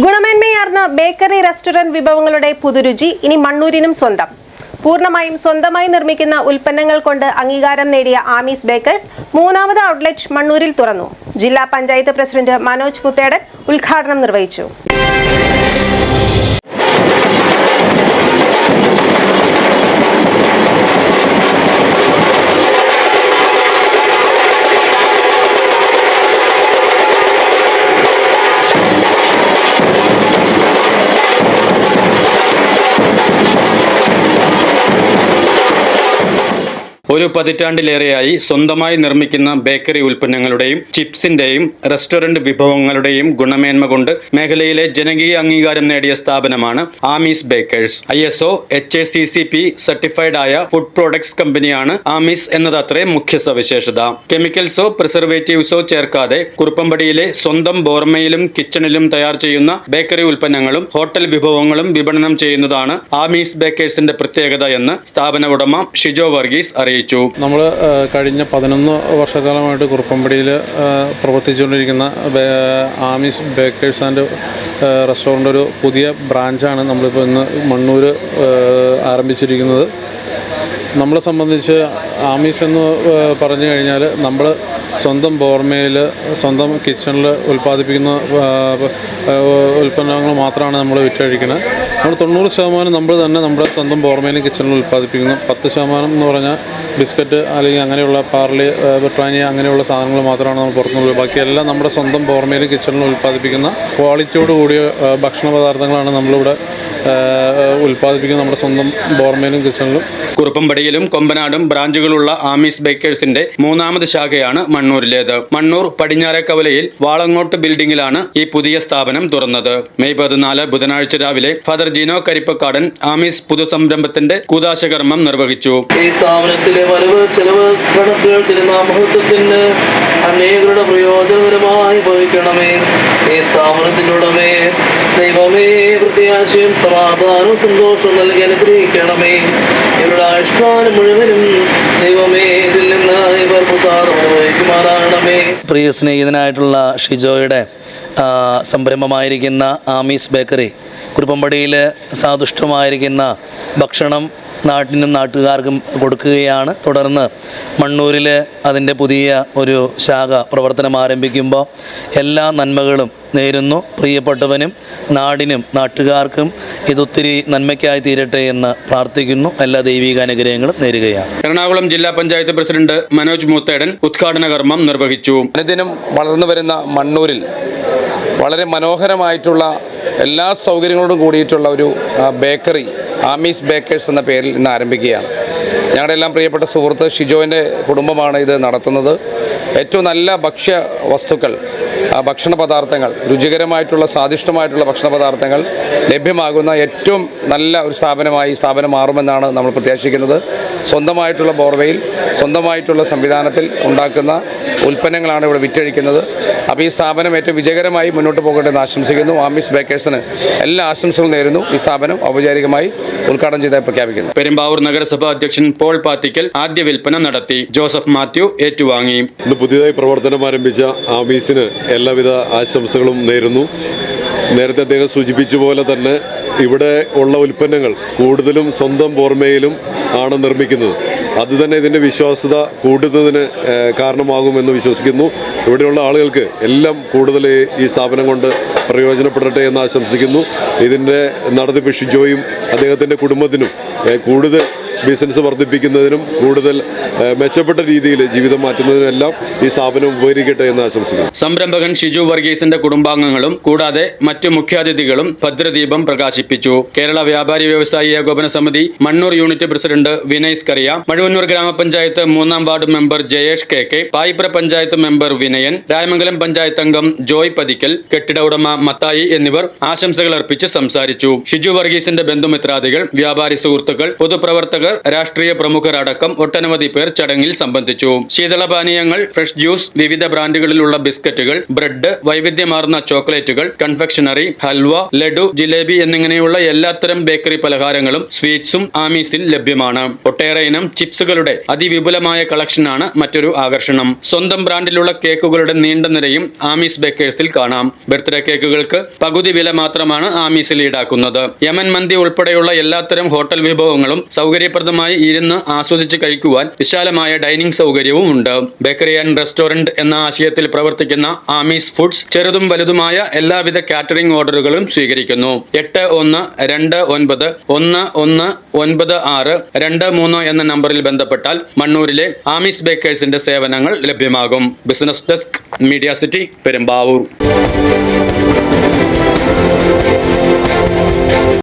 ഗുണമേന്മയാർന്ന bakery restaurant വിഭവങ്ങളുടെ പുതുരുചി ഇനി മണ്ണൂരിനും സ്വന്തം. പൂർണമായും സ്വന്തമായി നിർമ്മിക്കുന്ന ഉൽപ്പന്നങ്ങൾ കൊണ്ട് അംഗീകാരം നേടിയ ആമീസ് ബേക്കേഴ്സ് മൂന്നാമത് ഔട്ട്ലെറ്റ് മണ്ണൂരിൽ തുറന്നു. ജില്ലാ പഞ്ചായത്ത് പ്രസിഡന്റ് മനോജ് പുത്തേടൻ ഉദ്ഘാടനം നിർവഹിച്ചു. ഒരു പതിറ്റാണ്ടിലേറെയായി സ്വന്തമായി നിർമ്മിക്കുന്ന ബേക്കറി ഉൽപ്പന്നങ്ങളുടെയും ചിപ്സിന്റെയും റെസ്റ്റോറന്റ് വിഭവങ്ങളുടെയും ഗുണമേന്മ കൊണ്ട് മേഖലയിലെ ജനകീയ അംഗീകാരം നേടിയ സ്ഥാപനമാണ് Amees bakers. I S O H A C C P certified ആയ ഫുഡ് പ്രോഡക്ട്സ് കമ്പനിയാണ് ആമീസ് എന്നതത്രേ മുഖ്യ സവിശേഷത. കെമിക്കൽസോ പ്രിസർവേറ്റീവ്സോ ചേർക്കാതെ കുറുപ്പമ്പടിയിലെ സ്വന്തം ബോർമയിലും കിച്ചണിലും തയ്യാർ ചെയ്യുന്ന ബേക്കറി ഉൽപ്പന്നങ്ങളും ഹോട്ടൽ വിഭവങ്ങളും വിപണനം ചെയ്യുന്നതാണ് ആമീസ് ബേക്കേഴ്സിന്റെ പ്രത്യേകത എന്ന് സ്ഥാപന ഉടമ ഷിജോ വർഗീസ് അറിയിച്ചു. നമ്മൾ കഴിഞ്ഞ പതിനൊന്ന് വർഷക്കാലമായിട്ട് കുറുപ്പമ്പടിയിൽ പ്രവർത്തിച്ചുകൊണ്ടിരിക്കുന്ന ആമീസ് ബേക്കേഴ്സ് ആൻഡ് റെസ്റ്റോറന്റ് ഒരു പുതിയ ബ്രാഞ്ചാണ് നമ്മളിപ്പോൾ ഇന്ന് മണ്ണൂർ ആരംഭിച്ചിരിക്കുന്നത്. നമ്മളെ സംബന്ധിച്ച് ആമീസ് എന്ന് പറഞ്ഞു കഴിഞ്ഞാൽ നമ്മൾ സ്വന്തം ബോർമയിൽ സ്വന്തം കിച്ചണിൽ ഉൽപ്പാദിപ്പിക്കുന്ന ഉൽപ്പന്നങ്ങൾ മാത്രമാണ് നമ്മൾ വിറ്റഴിക്കുന്നത് നമ്മൾ തൊണ്ണൂറ് ശതമാനം നമ്മൾ തന്നെ നമ്മുടെ സ്വന്തം ബോർമയിലും കിച്ചണിൽ ഉൽപ്പാദിപ്പിക്കുന്നു. പത്ത് ശതമാനം എന്ന് പറഞ്ഞാൽ ബിസ്ക്കറ്റ് അല്ലെങ്കിൽ അങ്ങനെയുള്ള പാർലി ബ്രിട്ടാനിയ അങ്ങനെയുള്ള സാധനങ്ങൾ മാത്രമാണ് നമ്മൾ പുറത്തുനിന്ന് ബാക്കിയെല്ലാം നമ്മുടെ സ്വന്തം ബോർമയിലും കിച്ചണിൽ ഉൽപ്പാദിപ്പിക്കുന്ന ക്വാളിറ്റിയോട് കൂടിയ ഭക്ഷണ പദാർത്ഥങ്ങളാണ് നമ്മളിവിടെ ഏഹ്, ഉൽപ്പാദിപ്പിക്കുന്നത് നമ്മുടെ സ്വന്തം ബോർമയിലും കിച്ചണിലും. കുറുപ്പമ്പടിയിലും കൊമ്പനാടും ബ്രാഞ്ചുകളുള്ള ആമീസ് ബേക്കേഴ്സിന്റെ മൂന്നാമത് ശാഖയാണ് മണ്ണൂരിലേത്. മണ്ണൂർ പടിഞ്ഞാറേക്കവലയിൽ വാളങ്ങോട്ട് ബിൽഡിംഗിലാണ് ഈ പുതിയ സ്ഥാപനം തുറന്നത്. മെയ് പതിനാല് ബുധനാഴ്ച രാവിലെ ഫാദർ ജിനോ കരിപ്പക്കാടൻ ആമീസ് പുതുസംരംഭത്തിന്റെ കൂതാശകർമ്മം നിർവഹിച്ചു. ഈ സ്ഥാപനത്തിലെ വരവ് ചെലവ് കണക്കുകൾ തിരുനാമഹത്വത്തിന് അനേകരുടെ പ്രയോജനകരമായി ഭവിക്കണമേ ഈ സ്ഥാപനത്തിന്റെ ദൈവമേ പ്രത്യാശയും സമാധാനവും സന്തോഷവും നൽകി അനുഗ്രഹിക്കണമേ. ഇവരുടെ ആയുഷ്മാനം മുഴുവനും ദൈവമേ ഇതിൽ നിന്ന് പ്രിയ സ്നേഹിതനായിട്ടുള്ള ഷിജോയുടെ സംരംഭമായിരിക്കുന്ന ആമീസ് ബേക്കറി. കുരുപ്പമ്പടിയിൽ സാദുഷ്ടമായിരിക്കുന്ന ഭക്ഷണം നാട്ടിനും നാട്ടുകാർക്കും കൊടുക്കുകയാണ്. തുടർന്ന് മണ്ണൂരിൽ അതിന്റെ പുതിയ ഒരു ശാഖ പ്രവർത്തനം ആരംഭിക്കുമ്പോൾ എല്ലാ നന്മകളും നേരുന്നു. പ്രിയപ്പെട്ടവനും നാടിനും നാട്ടുകാർക്കും ഇതൊത്തിരി നന്മയ്ക്കായി തീരട്ടെ എന്ന് പ്രാർത്ഥിക്കുന്നു. എല്ലാ ദൈവിക അനുഗ്രഹങ്ങളും നേരുകയാണ്. എറണാകുളം ജില്ലാ പഞ്ചായത്ത് പ്രസിഡന്റ് മനോജ് മൂത്തേടൻ ഉദ്ഘാടന കർമ്മം നിർവഹിച്ചു. അനുദിനം വളർന്നു വരുന്ന മണ്ണൂരിൽ വളരെ മനോഹരമായിട്ടുള്ള എല്ലാ സൗകര്യങ്ങളോടും കൂടിയിട്ടുള്ള ഒരു ബേക്കറി ആമീസ് ബേക്കേഴ്സ് എന്ന പേരിൽ ഇന്ന് ആരംഭിക്കുകയാണ്. ഞങ്ങളുടെ എല്ലാം പ്രിയപ്പെട്ട സുഹൃത്ത് ഷിജോന്റെ കുടുംബമാണ് ഇത് നടത്തുന്നത്. ഏറ്റവും നല്ല ഭക്ഷ്യ വസ്തുക്കൾ ഭക്ഷണ പദാർത്ഥങ്ങൾ രുചികരമായിട്ടുള്ള സ്വാദിഷ്ടമായിട്ടുള്ള ഭക്ഷണ പദാർത്ഥങ്ങൾ ലഭ്യമാകുന്ന ഏറ്റവും നല്ല ഒരു സ്ഥാപനമായി സ്ഥാപനം മാറുമെന്നാണ് നമ്മൾ പ്രത്യാശിക്കുന്നത്. സ്വന്തമായിട്ടുള്ള ബോർവെയിൽ സ്വന്തമായിട്ടുള്ള സംവിധാനത്തിൽ ഉണ്ടാക്കുന്ന ഉൽപ്പന്നങ്ങളാണ് ഇവിടെ വിറ്റഴിക്കുന്നത്. അപ്പോൾ ഈ സ്ഥാപനം ഏറ്റവും വിജയകരമായി മുന്നോട്ട് പോകട്ടെ എന്ന് ആശംസിക്കുന്നു. ആമിസ് ബേക്കേഴ്സിന് എല്ലാ ആശംസകളും നേരുന്നു. ഈ സ്ഥാപനം ഔപചാരികമായി ഉദ്ഘാടനം ചെയ്തായി പ്രഖ്യാപിക്കുന്നു. പെരുമ്പാവൂർ നഗരസഭാ അധ്യക്ഷൻ പോൾ പാത്തിക്കൽ ആദ്യ വിൽപ്പന നടത്തി. ജോസഫ് മാത്യു ഏറ്റുവാങ്ങി. ഇന്ന് പുതിയതായി പ്രവർത്തനം ആരംഭിച്ച ആമീസിന് എല്ലാവിധ ആശംസകളും നേരുന്നു. നേരത്തെ അദ്ദേഹം സൂചിപ്പിച്ച പോലെ തന്നെ ഇവിടെ ഉള്ള ഉൽപ്പന്നങ്ങൾ കൂടുതലും സ്വന്തം പോർമയിലും ആണ് നിർമ്മിക്കുന്നത്. അത് തന്നെ ഇതിന്റെ വിശ്വാസ്യത കൂടുന്നതിന് കാരണമാകുമെന്ന് വിശ്വസിക്കുന്നു. ഇവിടെയുള്ള ആളുകൾക്ക് എല്ലാം കൂടുതൽ ഈ സ്ഥാപനം കൊണ്ട് പ്രയോജനപ്പെടട്ടെ എന്ന് ആശംസിക്കുന്നു. ഇതിന്റെ നടത്തിപ്പ് ഷിജോയും അദ്ദേഹത്തിന്റെ കുടുംബത്തിനും കൂടുതൽ ബിസിനസ് വർദ്ധിപ്പിക്കുന്നതിനും കൂടുതൽ മെച്ചപ്പെട്ട രീതിയിൽ ജീവിതം മാറ്റുന്നതിനെല്ലാം ഈ സ്ഥാപനം ഉപകരിക്കട്ടെ എന്ന് ആശംസിക്കുന്നു. സംരംഭകൻ ഷിജു വർഗീസിന്റെ കുടുംബാംഗങ്ങളും കൂടാതെ മറ്റു മുഖ്യാതിഥികളും ഭദ്രദീപം പ്രകാശിപ്പിച്ചു. കേരള വ്യാപാരി വ്യവസായി ഏകോപന സമിതി മണ്ണൂർ യൂണിറ്റ് പ്രസിഡന്റ് വിനയ് സ്കറിയ മഴുവന്നൂർ ഗ്രാമപഞ്ചായത്ത് മൂന്നാം ward member Jayesh K K Payipra panchayat member Vinayan Rayamangalam panchayat അംഗം ജോയ് പതിക്കൽ കെട്ടിട ഉടമ മത്തായി എന്നിവർ ആശംസകൾ അർപ്പിച്ച് സംസാരിച്ചു. ഷിജു വർഗീസിന്റെ ബന്ധുമിത്രാദികൾ വ്യാപാരി സുഹൃത്തുക്കൾ പൊതുപ്രവർത്തകർ രാഷ്ട്രീയ പ്രമുഖർ അടക്കം ഒട്ടനവധി പേർ ചടങ്ങിൽ സംബന്ധിച്ചു. ശീതളപാനീയങ്ങൾ ഫ്രഷ് ജ്യൂസ് വിവിധ ബ്രാൻഡുകളിലുള്ള ബിസ്ക്കറ്റുകൾ ബ്രെഡ് വൈവിധ്യമാർന്ന ചോക്ലേറ്റുകൾ കൺഫെക്ഷണറി ഹൽവ ലഡു ജിലേബി എന്നിങ്ങനെയുള്ള എല്ലാത്തരം ബേക്കറി പലഹാരങ്ങളും സ്വീറ്റ്സും ആമീസിൽ ലഭ്യമാണ്. ഒട്ടേറെ ഇനം ചിപ്സുകളുടെ അതിവിപുലമായ കളക്ഷനാണ് മറ്റൊരു ആകർഷണം. സ്വന്തം ബ്രാൻഡിലുള്ള കേക്കുകളുടെ നീണ്ട നിരയും ആമീസ് ബേക്കേഴ്സിൽ കാണാം. ബർത്ത്ഡേ കേക്കുകൾക്ക് പകുതി വില മാത്രമാണ് ആമീസിൽ ഈടാക്കുന്നത്. യമൻ മന്തി ഉൾപ്പെടെയുള്ള എല്ലാത്തരം ഹോട്ടൽ വിഭവങ്ങളും സൗകര്യപ്രദമായി ഇരുന്ന് ആസ്വദിച്ച് കഴിക്കുവാൻ വിശാലമായ ഡൈനിങ് സൗകര്യവും ഉണ്ട്. ബേക്കറി ആൻഡ് റെസ്റ്റോറന്റ് എന്ന ആശയത്തിൽ പ്രവർത്തിക്കുന്ന ആമീസ് ഫുഡ്സ് ചെറുതും വലുതുമായ എല്ലാവിധ കാറ്ററിംഗ് ഓർഡറുകളും സ്വീകരിക്കുന്നു. എട്ട് ഒന്ന് രണ്ട് ഒൻപത് ഒന്ന് ഒന്ന് ഒൻപത് ആറ് രണ്ട് മൂന്ന് എന്ന നമ്പറിൽ ബന്ധപ്പെട്ടാൽ മണ്ണൂരിലെ ആമീസ് ബേക്കേഴ്സിന്റെ സേവനങ്ങൾ ലഭ്യമാകും. Business desk media city Perumbavoor.